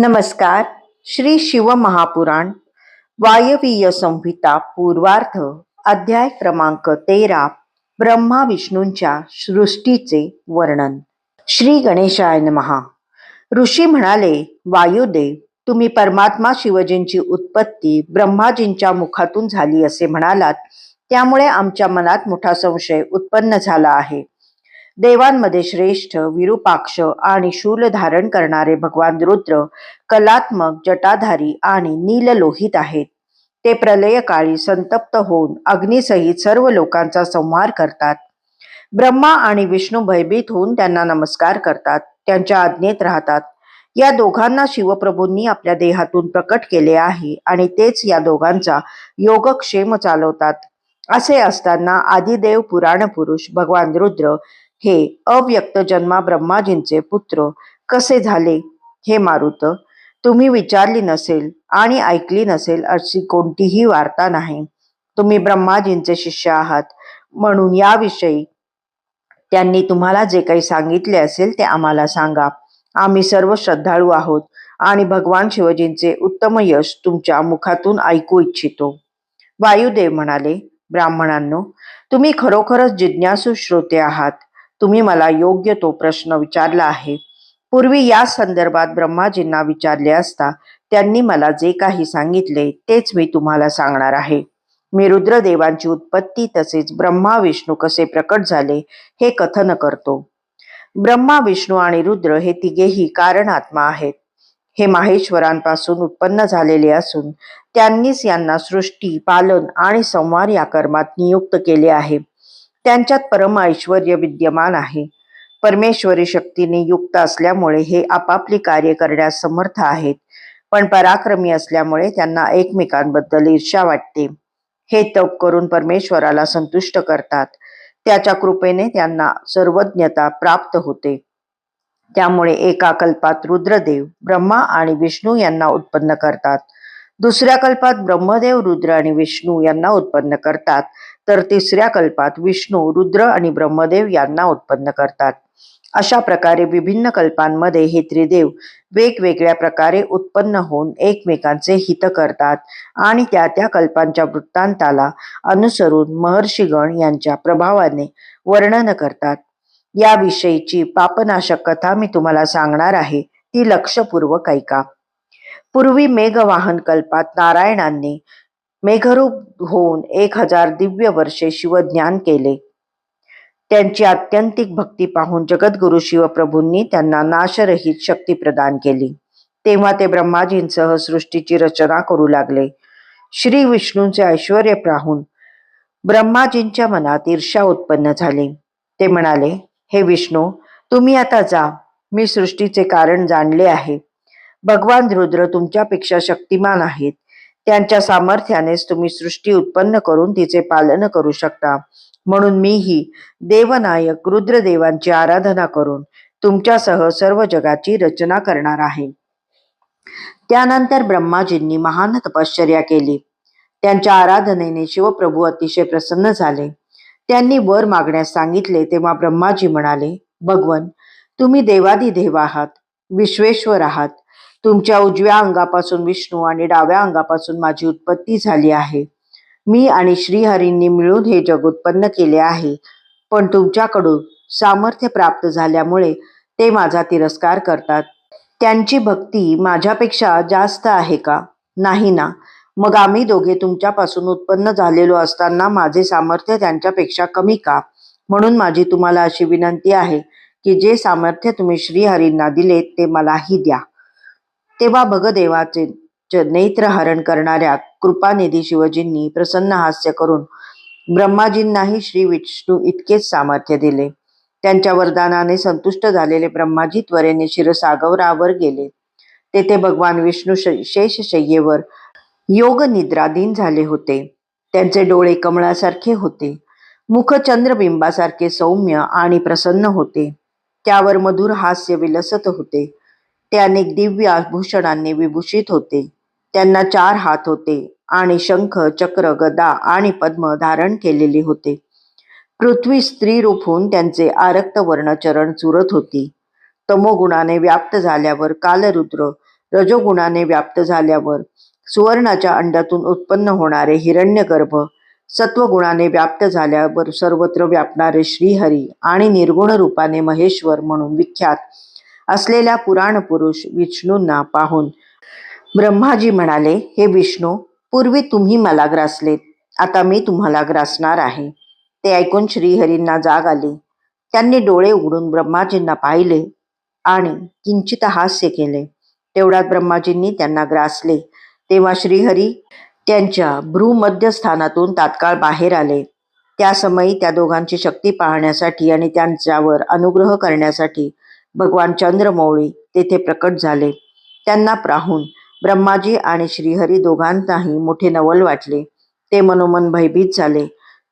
नमस्कार. श्री शिव महापुराण वायवीय संहिता पूर्वार्थ अध्याय क्रमांक तेरा ब्रह्मा विष्णूंच्या सृष्टीचे वर्णन. श्री गणेशाय महा ऋषी म्हणाले वायुदेव तुम्ही परमात्मा शिवजींची उत्पत्ती ब्रह्माजींच्या मुखातून झाली असे म्हणालात. त्यामुळे आमच्या मनात मोठा संशय उत्पन्न झाला आहे. देवांमध्ये श्रेष्ठ विरूपाक्ष आणि शूल धारण करणारे भगवान रुद्र कलात्मक जटाधारी आणि नीललोहित आहेत. ते प्रलयकाळी संतप्त होऊन अग्निसहित सर्व लोकांचा संहार करतात. ब्रह्मा आणि विष्णू भयभीत होऊन त्यांना नमस्कार करतात त्यांच्या आज्ञेत राहतात. या दोघांना शिवप्रभूंनी आपल्या देहातून प्रकट केले आहे आणि तेच या दोघांचा योगक्षेम चालवतात. असे असताना आदिदेव पुराण पुरुष भगवान रुद्र हे अव्यक्त जन्मा ब्रह्माजींचे पुत्र कसे झाले हे मारुत तुम्ही विचारली नसेल आणि ऐकली नसेल अशी कोणतीही वार्ता नाही. तुम्ही ब्रह्माजींचे शिष्य आहात. म्हणून याविषयी त्यांनी तुम्हाला जे काही सांगितले असेल ते आम्हाला सांगा. आम्ही सर्व श्रद्धाळू आहोत आणि भगवान शिवजींचे उत्तम यश तुमच्या मुखातून ऐकू इच्छितो. वायुदेव म्हणाले ब्राह्मणांनो तुम्ही खरोखरच जिज्ञासू श्रोते आहात. तुम्ही मला योग्य तो प्रश्न विचारला आहे. पूर्वी या संदर्भात ब्रह्माजींना विचारले असता त्यांनी मला जे काही सांगितले तेच मी तुम्हाला सांगणार आहे. मी रुद्रदेवांची उत्पत्ती तसेच ब्रह्मा विष्णू कसे प्रकट झाले हे कथन करतो. ब्रह्मा विष्णू आणि रुद्र हे तिघेही कारणात्मा आहेत. हे माहेश्वरांपासून उत्पन्न झालेले असून त्यांनीच यांना सृष्टी पालन आणि संवार या कर्मात नियुक्त केले आहे. त्यांच्यात परम ऐश्वर विद्यमान आहे. परमेश्वरी शक्तीने युक्त असल्यामुळे हे आपापली कार्य करण्यास समर्थ आहेत. पण पराक्रमी असल्यामुळे त्यांना एकमेकांबद्दल ईर्षा वाटते. हे तप करून परमेश्वराला संतुष्ट करतात. त्याच्या कृपेने त्यांना सर्वज्ञता प्राप्त होते. त्यामुळे एका कल्पात रुद्रदेव ब्रह्मा आणि विष्णू यांना उत्पन्न करतात. दुसऱ्या कल्पात ब्रह्मदेव रुद्र आणि विष्णू यांना उत्पन्न करतात. तर तिसऱ्या कल्पात विष्णू रुद्र आणि ब्रह्मदेव यांना उत्पन्न करतात. अशा प्रकारे विभिन्न कल्पांमध्ये हे त्रिदेव वेगवेगळ्या प्रकारे उत्पन्न होऊन एकमेकांचे हित करतात आणि त्या त्या कल्पांच्या वृत्तांताला अनुसरून महर्षीगण यांच्या प्रभावाने वर्णन करतात. याविषयीची पापनाशक कथा मी तुम्हाला सांगणार आहे ती लक्षपूर्वक ऐका. पूर्वी मेघवाहन कल्पात नारायणांनी मेघरूप होऊन एक हजार दिव्य वर्षे शिवज्ञान केले. त्यांची आत्यंतिक भक्ती पाहून जगद्गुरु शिवप्रभूंनी त्यांना नाशरहित शक्ती प्रदान केली. तेव्हा ते ब्रह्माजींसह सृष्टीची रचना करू लागले. श्री विष्णूंचे ऐश्वर पाहून ब्रह्माजींच्या मनात ईर्षा उत्पन्न झाली. ते म्हणाले हे विष्णू तुम्ही आता जा. मी सृष्टीचे कारण जाणले आहे. भगवान रुद्र तुमच्यापेक्षा शक्तिमान आहेत. त्यांच्या सामर्थ्यानेच तुम्ही सृष्टी उत्पन्न करून तिचे पालन करू शकता. म्हणून मीही देवनायक रुद्रदेवांची आराधना करून तुमच्यासह सर्व जगाची रचना करणार आहे. त्यानंतर ब्रह्माजींनी महान तपश्चर्या केली. त्यांच्या आराधनेने शिवप्रभू अतिशय प्रसन्न झाले. त्यांनी वर मागण्यास सांगितले तेव्हा ब्रह्माजी म्हणाले भगवन तुम्ही देवादी देव आहात विश्वेश्वर आहात तुमच्या उजव्या अंगापासून विष्णू आणि डाव्या अंगापासून माझी उत्पत्ती झाली आहे. मी आणि श्रीहरींनी मिळून हे जग उत्पन्न केले आहे. पण तुमच्याकडून सामर्थ्य प्राप्त झाल्यामुळे ते माझा तिरस्कार करतात. त्यांची भक्ती माझ्यापेक्षा जास्त आहे का? नाही ना. मग आम्ही दोघे तुमच्यापासून उत्पन्न झालेलो असताना माझे सामर्थ्य त्यांच्यापेक्षा कमी का? म्हणून माझी तुम्हाला अशी विनंती आहे की जे सामर्थ्य तुम्ही श्रीहरींना दिले ते मलाही द्या. तेव्हा भगदेवाचे नेत्र हरण करणाऱ्या कृपानिधी शिवजींनी प्रसन्न हास्य करून ब्रह्माजींनाही श्री विष्णू इतकेच सामर्थ्य दिले. त्यांच्या वरदानाने संतुष्ट झालेले ब्रह्माजी त्वरेने शिरसागरावर गेले. तेथे भगवान विष्णू शेषशय्येवर योग निद्राधीन झाले होते. त्यांचे डोळे कमळासारखे होते. मुख चंद्रबिंबासारखे सौम्य आणि प्रसन्न होते. त्यावर मधुर हास्य विलसत होते. ते अनेक दिव्य आभूषणांनी विभूषित होते. त्यांना चार हात होते आणि शंख चक्र गदा आणि पद्म धारण केलेले होते. पृथ्वी स्त्री रूप होऊन त्यांचे आरक्त वर्णचरण चुरत होती. तमोगुणाने व्याप्त झाल्यावर कालरुद्र रजोगुणाने व्याप्त झाल्यावर सुवर्णाच्या अंड्यातून उत्पन्न होणारे हिरण्यगर्भ सत्वगुणाने व्याप्त झाल्यावर सर्वत्र व्यापणारे श्रीहरी आणि निर्गुण रूपाने महेश्वर म्हणून विख्यात असलेल्या पुराण पुरुष विष्णूंना पाहून. ब्रह्माजी म्हणाले हे विष्णू पूर्वी तुम्ही मला ग्रासलेत. आता मी तुम्हाला ग्रासणार आहे. ते ऐकून श्रीहरींना जाग आली. त्यांनी डोळे उघडून ब्रह्माजींना पाहिले आणि किंचित हास्य केले. तेवढ्यात ब्रह्माजींनी त्यांना ग्रासले. तेव्हा श्रीहरी त्यांच्या भ्रूमध्यस्थानातून तात्काळ बाहेर आले. त्या समयी त्या दोघांची शक्ती पाहण्यासाठी आणि त्यांच्यावर अनुग्रह करण्यासाठी भगवान चंद्रमौळी तेथे प्रकट झाले. त्यांना प्राहून ब्रह्माजी आणि श्रीहरी दोघांनाही मोठे नवल वाटले. ते मनोमन भयभीत झाले.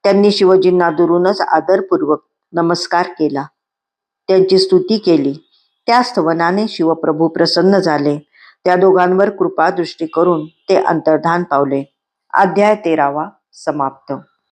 त्यांनी शिवजींना दुरूनच आदरपूर्वक नमस्कार केला. त्यांची स्तुती केली. त्या स्तवनाने शिवप्रभू प्रसन्न झाले. त्या दोघांवर कृपादृष्टी करून ते अंतर्धान पावले. अध्याय तेरावा समाप्त.